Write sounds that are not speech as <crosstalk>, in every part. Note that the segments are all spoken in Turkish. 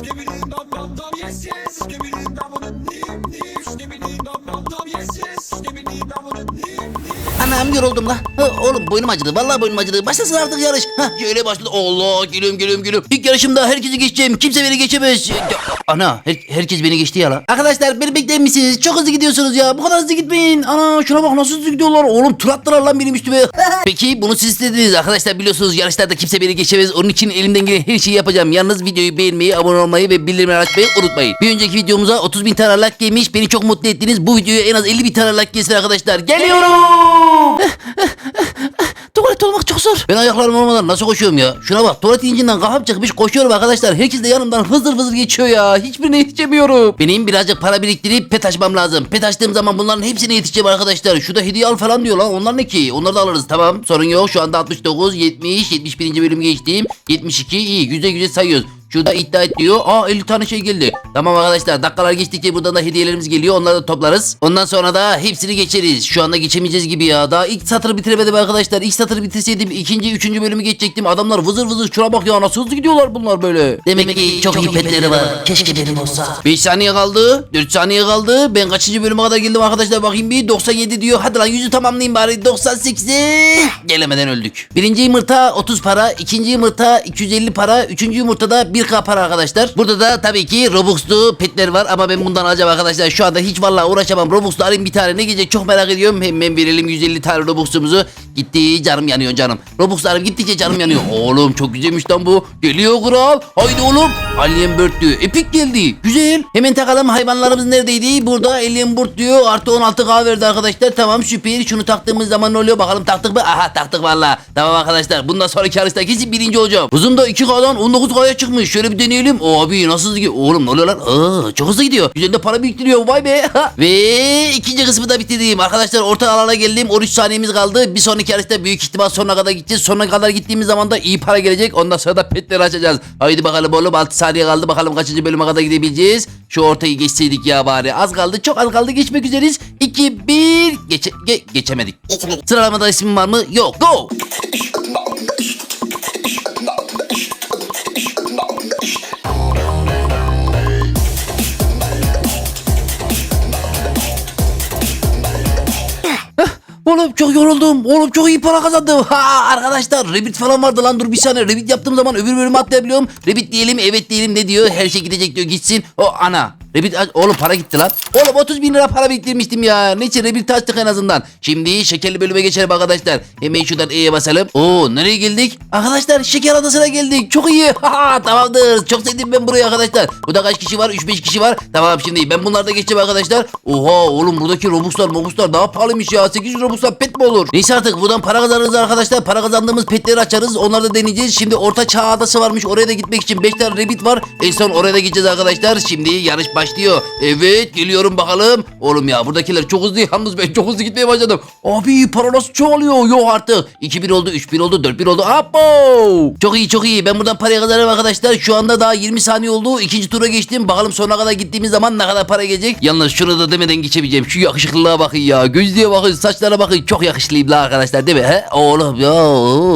Skibbity dum dum dum, yes yes. Skibbity dum dum Anam yoruldum la. Ha, oğlum boynum acıdı. Vallahi boynum acıdı. Başlasın artık yarış. Ha, şöyle başladı. Allah gülüm gülüm gülüm. İlk yarışımda herkesi geçeceğim. Kimse beni geçemez. Ya, Ana her- herkes beni geçti ya la. Arkadaşlar beni bekler misiniz? Çok hızlı gidiyorsunuz ya. Bu kadar hızlı gitmeyin. Ana şuna bak nasıl hızlı gidiyorlar. Oğlum tur attılar lan benim üstüme. <laughs> Peki bunu siz istediniz. Arkadaşlar biliyorsunuz yarışlarda kimse beni geçemez. Onun için elimden gelen her şeyi yapacağım. Yalnız videoyu beğenmeyi, abone olmayı ve bildirimleri açmayı unutmayın. Bir önceki videomuza 30 bin tane like gelmiş. Beni çok mutlu ettiniz. Bu videoya en az 50 bin tane like gelsin arkadaşlar. Geliyorum. <laughs> Tuvalet olmak çok zor. Ben ayaklarım olmadan nasıl koşuyorum ya? Şuna bak tuvalet incinden kafam çıkmış koşuyorum arkadaşlar. Herkes de yanımdan hızır hızır geçiyor ya. Hiçbirine yetişemiyorum. Benim birazcık para biriktirip pet açmam lazım. Pet açtığım zaman bunların hepsine yetişeceğim arkadaşlar. Şurada hediye al falan diyor lan. Onlar ne ki? Onları da alırız tamam. Sorun yok. Şu anda 69, 70, 71. bölüm geçtiğim. 72 iyi. Güzel güzel sayıyoruz. Şurada iddia et. Aa 50 tane şey geldi. Tamam arkadaşlar dakikalar geçtikçe buradan da hediyelerimiz geliyor. Onları da toplarız. Ondan sonra da hepsini geçeriz. Şu anda geçemeyeceğiz gibi ya. Daha ilk satırı bitiremedim arkadaşlar. İlk satırı bitirseydim ikinci, üçüncü bölümü geçecektim. Adamlar vızır vızır şuna bak ya nasıl hızlı gidiyorlar bunlar böyle. Demek, ki çok, iyi petleri var. Keşke benim olsa. 5 saniye kaldı. 4 saniye kaldı. Ben kaçıncı bölüme kadar geldim arkadaşlar bakayım bir. 97 diyor. Hadi lan yüzü tamamlayayım bari. 98. Gelemeden öldük. Birinci yumurta 30 para. ikinci yumurta 250 para. Üçüncü yumurtada 1k para arkadaşlar. Burada da tabii ki Robux'lu petler var ama ben bundan alacağım arkadaşlar. Şu anda hiç vallahi uğraşamam. Robux'lu alayım bir tane. Ne gelecek çok merak ediyorum. Hemen verelim 150 tane Robux'umuzu. Gitti canım yanıyor canım. Robux'larım gittikçe canım yanıyor. <laughs> Oğlum çok güzelmiş lan bu. Geliyor kral. Haydi oğlum. Alien Bird diyor. Epik geldi. Güzel. Hemen takalım hayvanlarımız neredeydi? Burada Alien Bird diyor. Artı 16k verdi arkadaşlar. Tamam süper. Şunu taktığımız zaman ne oluyor? Bakalım taktık mı? Aha taktık valla. Tamam arkadaşlar. Bundan sonraki yarışta kesin birinci olacağım. Hızım da 2k'dan 19k'ya çıkmış. Şöyle bir deneyelim. Abi nasıl gidiyor? Oğlum ne oluyor lan? Aa, çok hızlı gidiyor. Güzel de para biriktiriyor. Vay be. Ve ikinci kısmı da bitirdim. Arkadaşlar orta alana geldim. 13 saniyemiz kaldı. Bir sonraki yarışta büyük ihtimal sonuna kadar gideceğiz. Sonuna kadar gittiğimiz zaman da iyi para gelecek. Ondan sonra da petleri açacağız. Haydi bakalım oğlum 6 saniye kaldı. Bakalım kaçıncı bölüme kadar gidebileceğiz. Şu ortayı geçseydik ya bari. Az kaldı. Çok az kaldı. Geçmek üzeriz. 2 1 Geçe ge- geçemedik. Geçmedik. Sıralamada ismim var mı? Yok. Go. Oğlum çok yoruldum. Oğlum çok iyi para kazandım. Ha arkadaşlar Rabbit falan vardı lan dur bir saniye. Rabbit yaptığım zaman öbür bölümü atlayabiliyorum. Rabbit diyelim evet diyelim ne diyor? Her şey gidecek diyor gitsin. O ana. Rabbit oğlum para gitti lan. Oğlum 30 bin lira para biriktirmiştim ya. Neyse Rabbit açtık en azından. Şimdi şekerli bölüme geçelim arkadaşlar. Hemen şuradan E'ye basalım. Oo nereye geldik? Arkadaşlar şeker adasına geldik. Çok iyi. <laughs> Tamamdır. Çok sevdim ben burayı arkadaşlar. Burada kaç kişi var? 3-5 kişi var. Tamam şimdi ben bunlarda geçeceğim arkadaşlar. Oha oğlum buradaki Robux'lar Robux'lar daha pahalıymış ya. 800 Robux'lar pet mi olur? Neyse artık buradan para kazanırız arkadaşlar. Para kazandığımız petleri açarız. Onları da deneyeceğiz. Şimdi orta çağ adası varmış. Oraya da gitmek için 5 tane Rabbit var. En son oraya da gideceğiz arkadaşlar. Şimdi yarış başlıyor. Evet geliyorum bakalım. Oğlum ya buradakiler çok hızlı. Yalnız ben çok hızlı gitmeye başladım. Abi para nasıl çoğalıyor? Yok artık. 2-1 oldu, 3-1 oldu, 4-1 oldu. Apo! Çok iyi çok iyi. Ben buradan parayı kazanırım arkadaşlar. Şu anda daha 20 saniye oldu. İkinci tura geçtim. Bakalım sonuna kadar gittiğimiz zaman ne kadar para gelecek. Yalnız şunu da demeden geçebileceğim. Şu yakışıklılığa bakın ya. Gözlüğe bakın, saçlara bakın. Çok yakışıklıyım la arkadaşlar değil mi? He? Oğlum ya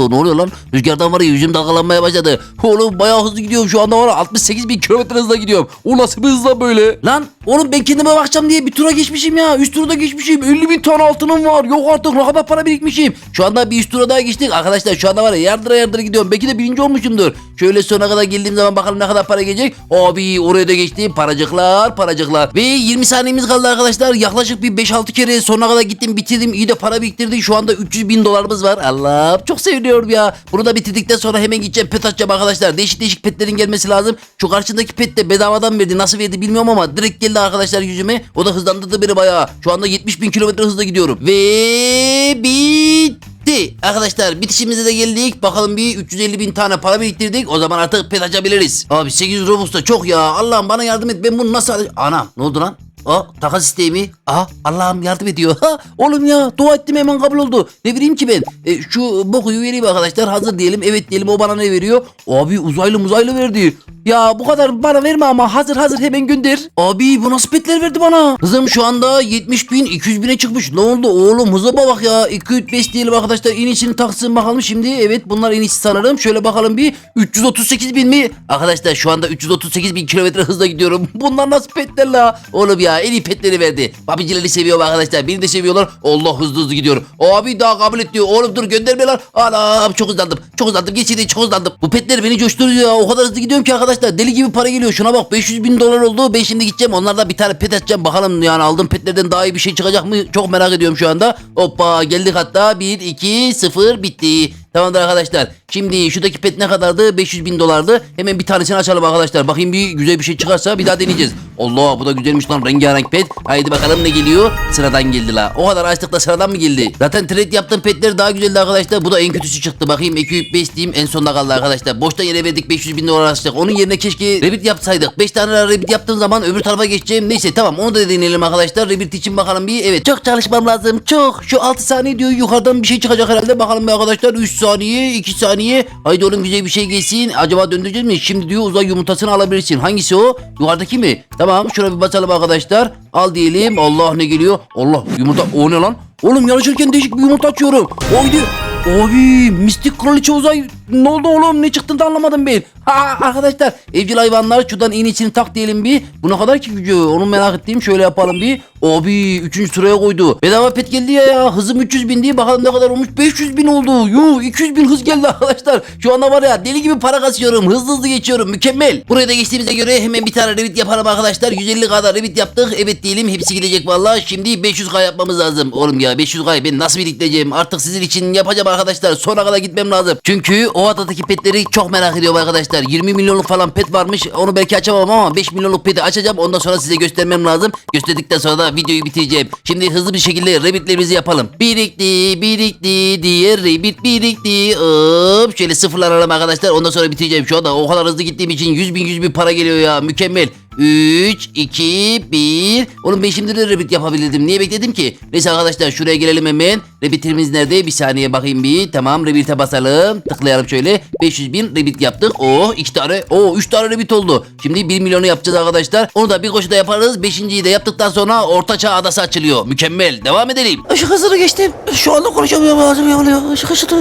ne oluyor lan? Rüzgardan var ya yüzüm dalgalanmaya başladı. Oğlum bayağı hızlı gidiyorum şu anda var ya 68 bin kilometre hızla gidiyorum. O nasıl bir hızla böyle? Lan oğlum ben kendime bakacağım diye bir tura geçmişim ya. Üst turda geçmişim. 50 bin tane altınım var. Yok artık ne kadar para birikmişim. Şu anda bir üst tura daha geçtik. Arkadaşlar şu anda var ya yardıra yardıra gidiyorum. Belki de birinci olmuşumdur. Şöyle sona kadar geldiğim zaman bakalım ne kadar para gelecek. Abi oraya da geçtim. Paracıklar paracıklar. Ve 20 saniyemiz kaldı arkadaşlar. Yaklaşık bir 5-6 kere sonuna kadar gittim bitirdim. İyi de para biriktirdik. Şu anda 300 bin dolarımız var. Allah çok seviniyorum ya. Bunu da bitirdikten sonra hemen gideceğim pet açacağım arkadaşlar. Değişik değişik petlerin gelmesi lazım. Şu karşındaki pet de bedavadan verdi. Nasıl verdi bilmiyorum ama direkt geldi arkadaşlar yüzüme. O da hızlandırdı beni bayağı. Şu anda 70 bin kilometre hızla gidiyorum. Ve bitti. Arkadaşlar bitişimize de geldik. Bakalım bir 350 bin tane para biriktirdik. O zaman artık pet açabiliriz. Abi 800 Robux da çok ya. Allah'ım bana yardım et. Ben bunu nasıl? Anam ne oldu lan? O takas isteği Aha Allah'ım yardım ediyor. <laughs> Ha, oğlum ya dua ettim hemen kabul oldu. Ne bileyim ki ben. E, şu bokuyu vereyim arkadaşlar. Hazır diyelim. Evet diyelim o bana ne veriyor? Abi uzaylı muzaylı verdi. Ya bu kadar bana verme ama hazır hazır hemen gönder. Abi bu nasıl petler verdi bana? Hızım şu anda 70 bin 200 bine çıkmış. Ne oldu oğlum hıza bak ya. 205 diyelim arkadaşlar. İnisini taksın bakalım şimdi. Evet bunlar inişi sanırım. Şöyle bakalım bir 338 bin mi? Arkadaşlar şu anda 338 bin kilometre hızla gidiyorum. <laughs> Bunlar nasıl petler la? Oğlum ya en iyi petleri verdi. Babicileri seviyorum arkadaşlar. Beni de seviyorlar. Allah hızlı hızlı gidiyorum. Abi daha kabul et diyor. Oğlum dur gönderme lan. Anam çok hızlandım. Çok hızlandım. Geçirdi çok hızlandım. Bu petler beni coşturuyor ya. O kadar hızlı gidiyorum ki arkadaşlar. Deli gibi para geliyor. Şuna bak 500 bin dolar oldu. Ben şimdi gideceğim. Onlardan bir tane pet açacağım. Bakalım yani aldığım petlerden daha iyi bir şey çıkacak mı? Çok merak ediyorum şu anda. Hoppa geldik hatta. 1, 2, 0 bitti. Tamamdır arkadaşlar. Şimdi şuradaki pet ne kadardı? 500 bin dolardı. Hemen bir tanesini açalım arkadaşlar. Bakayım bir güzel bir şey çıkarsa bir daha deneyeceğiz. Allah bu da güzelmiş lan rengarenk pet. Haydi bakalım ne geliyor? Sıradan geldi la. O kadar açtık da sıradan mı geldi? Zaten trade yaptığım petler daha güzeldi arkadaşlar. Bu da en kötüsü çıktı. Bakayım 205 diyeyim en sonda kaldı arkadaşlar. Boşta yere verdik 500 bin dolar açtık. Onun yerine keşke rebit yapsaydık. 5 tane rebit yaptığım zaman öbür tarafa geçeceğim. Neyse tamam onu da deneyelim arkadaşlar. Rebit için bakalım bir. Evet çok çalışmam lazım. Çok. Şu 6 saniye diyor yukarıdan bir şey çıkacak herhalde. Bakalım arkadaşlar 3 saniye 2 saniye. Haydi oğlum güzel bir şey gelsin. Acaba döndüreceğiz mi? Şimdi diyor uzay yumurtasını alabilirsin. Hangisi o? Yukarıdaki mi? Tamam şuna bir basalım arkadaşlar. Al diyelim. Allah ne geliyor? Allah yumurta. O ne lan? Oğlum yarışırken değişik bir yumurta açıyorum. Oydu. Abi mistik kraliçe uzay ne oldu oğlum ne çıktığını da anlamadım ben. Ha arkadaşlar evcil hayvanlar şuradan iğne içini tak diyelim bir. Bu ne kadar ki gücü onu merak ettiğim şöyle yapalım bir. Abi 3. sıraya koydu. Bedava pet geldi ya ya hızım 300 bin diye bakalım ne kadar olmuş 500 bin oldu. Yuh 200 bin hız geldi arkadaşlar. Şu anda var ya deli gibi para kasıyorum hızlı hızlı geçiyorum mükemmel. Buraya da geçtiğimize göre hemen bir tane revit yapalım arkadaşlar. 150 kadar revit yaptık evet diyelim hepsi gidecek vallahi. Şimdi 500k yapmamız lazım. Oğlum ya 500k ben nasıl biriktireceğim artık sizin için yapacağım arkadaşlar. Sonra kadar gitmem lazım. Çünkü o adadaki petleri çok merak ediyorum arkadaşlar. 20 milyonluk falan pet varmış. Onu belki açamam ama 5 milyonluk peti açacağım. Ondan sonra size göstermem lazım. Gösterdikten sonra da videoyu bitireceğim. Şimdi hızlı bir şekilde rebitlerimizi yapalım. Birikti, birikti diye rebit birikti. Hop şöyle sıfırlanalım arkadaşlar. Ondan sonra bitireceğim. Şu anda o kadar hızlı gittiğim için 100 bin 100 bin para geliyor ya. Mükemmel. 3, 2, 1. Oğlum ben şimdi de rebit yapabilirdim. Niye bekledim ki? Neyse arkadaşlar şuraya gelelim hemen. Rebitimiz nerede? Bir saniye bakayım bir. Tamam rebite basalım. Tıklayalım şöyle. 500 bin rebit yaptık. Oh iki tane. Oh 3 tane rebit oldu. Şimdi 1 milyonu yapacağız arkadaşlar. Onu da bir koşuda yaparız. Beşinciyi de yaptıktan sonra Ortaçağ Adası açılıyor. Mükemmel. Devam edelim. Işık hızını geçtim. Şu anda konuşamıyorum ağzım yanıyor. Işık ışıdı.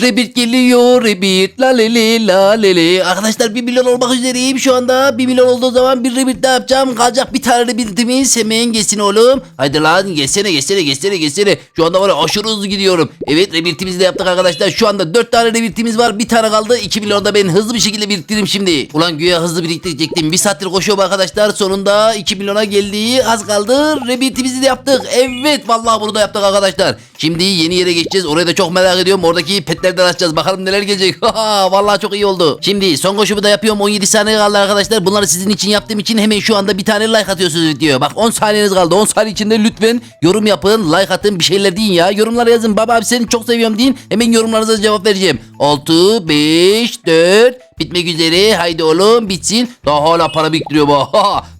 Rebit geliyor Rebit la lele la lele Arkadaşlar 1 milyon olmak üzereyim şu anda. 1 milyon olduğu zaman bir Rebit daha yapacağım? Kalacak bir tane Rebit'imiz hemen geçsin oğlum. Haydi lan geçsene geçsene geçsene geçsene. Şu anda var aşırı hızlı gidiyorum. Evet Rebit'imizi de yaptık arkadaşlar. Şu anda 4 tane Rebit'imiz var. Bir tane kaldı. 2 milyon da ben hızlı bir şekilde biriktirdim şimdi. Ulan güya hızlı biriktirecektim. Bir saattir koşuyorum arkadaşlar. Sonunda 2 milyona geldi Az kaldı. Rebit'imizi de yaptık. Evet vallahi bunu da yaptık arkadaşlar. Şimdi yeni yere geçeceğiz. Orayı da çok merak ediyorum. Oradaki petlerden açacağız. Bakalım neler gelecek. <laughs> Vallahi çok iyi oldu. Şimdi son koşumu da yapıyorum. 17 saniye kaldı arkadaşlar. Bunları sizin için yaptığım için hemen şu anda bir tane like atıyorsunuz videoya Bak 10 saniyeniz kaldı. 10 saniye içinde lütfen yorum yapın like atın bir şeyler deyin ya. Yorumlara yazın. Baba abi seni çok seviyorum deyin. Hemen yorumlarınıza cevap vereceğim. 6 5 4 Bitmek üzere. Haydi oğlum bitsin. Daha hala para biriktiriyor bu.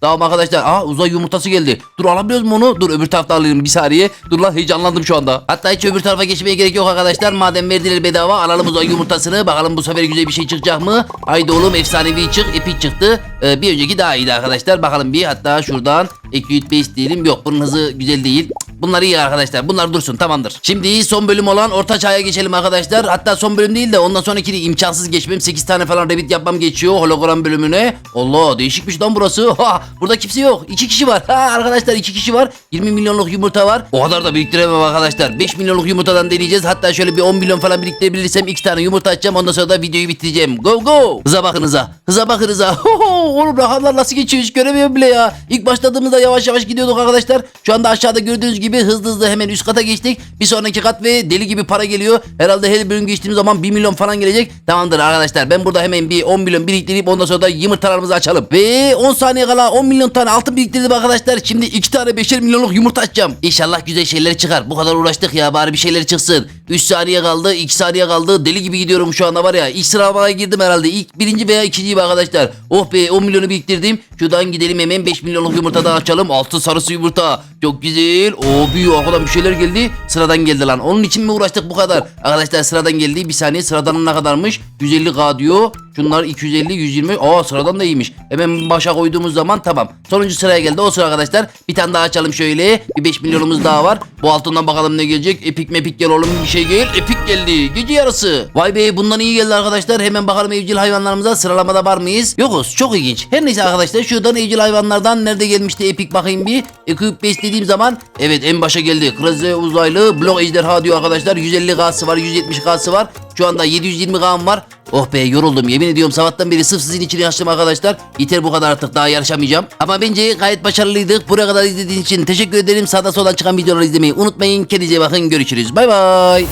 tamam arkadaşlar. Aa uzay yumurtası geldi. Dur alabiliyoruz mu onu? Dur öbür tarafta alayım bir saniye. Dur lan heyecanlandım şu anda. Hatta hiç öbür tarafa geçmeye gerek yok arkadaşlar. Madem verdiler bedava alalım uzay yumurtasını. Bakalım bu sefer güzel bir şey çıkacak mı? Haydi oğlum efsanevi çık. Epik çıktı. Ee, bir önceki daha iyiydi arkadaşlar. Bakalım bir hatta şuradan Acute Base diyelim. Yok bunun hızı güzel değil. Bunlar iyi arkadaşlar. Bunlar dursun tamamdır. Şimdi son bölüm olan orta çağa geçelim arkadaşlar. Hatta son bölüm değil de ondan sonraki de imkansız geçmem. 8 tane falan revit yapmam geçiyor hologram bölümüne. Allah değişikmiş lan burası. Ha, burada kimse yok. 2 kişi var. Ha, arkadaşlar 2 kişi var. 20 milyonluk yumurta var. O kadar da biriktiremem arkadaşlar. 5 milyonluk yumurtadan deneyeceğiz. Hatta şöyle bir 10 milyon falan biriktirebilirsem 2 tane yumurta açacağım. Ondan sonra da videoyu bitireceğim. Go go. Hıza bakın hıza. Hıza bakın hıza. <laughs> Oğlum rakamlar nasıl geçiyor hiç göremiyorum bile ya. İlk başladığımızda yavaş yavaş gidiyorduk arkadaşlar. Şu anda aşağıda gördüğünüz gibi hızlı hızlı hemen üst kata geçtik. Bir sonraki kat ve deli gibi para geliyor. Herhalde her bölüm geçtiğimiz zaman 1 milyon falan gelecek. Tamamdır arkadaşlar. Ben burada hemen bir 10 milyon biriktirip ondan sonra da yumurtalarımızı açalım. Ve 10 saniye kala 10 milyon tane altın biriktirdim arkadaşlar. Şimdi 2 tane 5'er milyonluk yumurta açacağım. İnşallah güzel şeyler çıkar. Bu kadar uğraştık ya bari bir şeyler çıksın. 3 saniye kaldı 2 saniye kaldı. Deli gibi gidiyorum şu anda var ya. İlk sıralamaya girdim herhalde. İlk birinci veya ikinciyim arkadaşlar. Oh be 10 milyonu biriktirdim. Şuradan gidelim hemen. 5 milyonluk yumurta da açalım. Altı sarısı yumurta. Çok güzel. O büyük arkadan bir şeyler geldi. Sıradan geldi lan. Onun için mi uğraştık bu kadar? Arkadaşlar sıradan geldi. Bir saniye sıradanın ne kadarmış? 150k diyor şunlar 250 120 aa sıradan da iyiymiş. Hemen başa koyduğumuz zaman tamam. Sonuncu sıraya geldi. O sıra arkadaşlar bir tane daha açalım şöyle. Bir 5 milyonumuz daha var. Bu altından bakalım ne gelecek. Epik mepik gel oğlum. Bir şey gel. Epik geldi. Gece yarısı. Vay be bundan iyi geldi arkadaşlar. Hemen bakalım evcil hayvanlarımıza. Sıralamada var mıyız? Yokuz. Çok ilginç. Her neyse arkadaşlar şuradan evcil hayvanlardan nerede gelmişti epik bakayım bir. Equip base dediğim zaman evet en başa geldi. Kırmızı uzaylı blok ejderha diyor arkadaşlar. 150 gazı var 170 gazı var şu anda 720 gam var Oh be yoruldum yemin ediyorum sabahtan beri sırf sizin için yaştım arkadaşlar. Yeter bu kadar artık daha yarışamayacağım. Ama bence gayet başarılıydık. Buraya kadar izlediğiniz için teşekkür ederim. Sağda soldan çıkan videoları izlemeyi unutmayın. Kendinize bakın görüşürüz. Bay bay.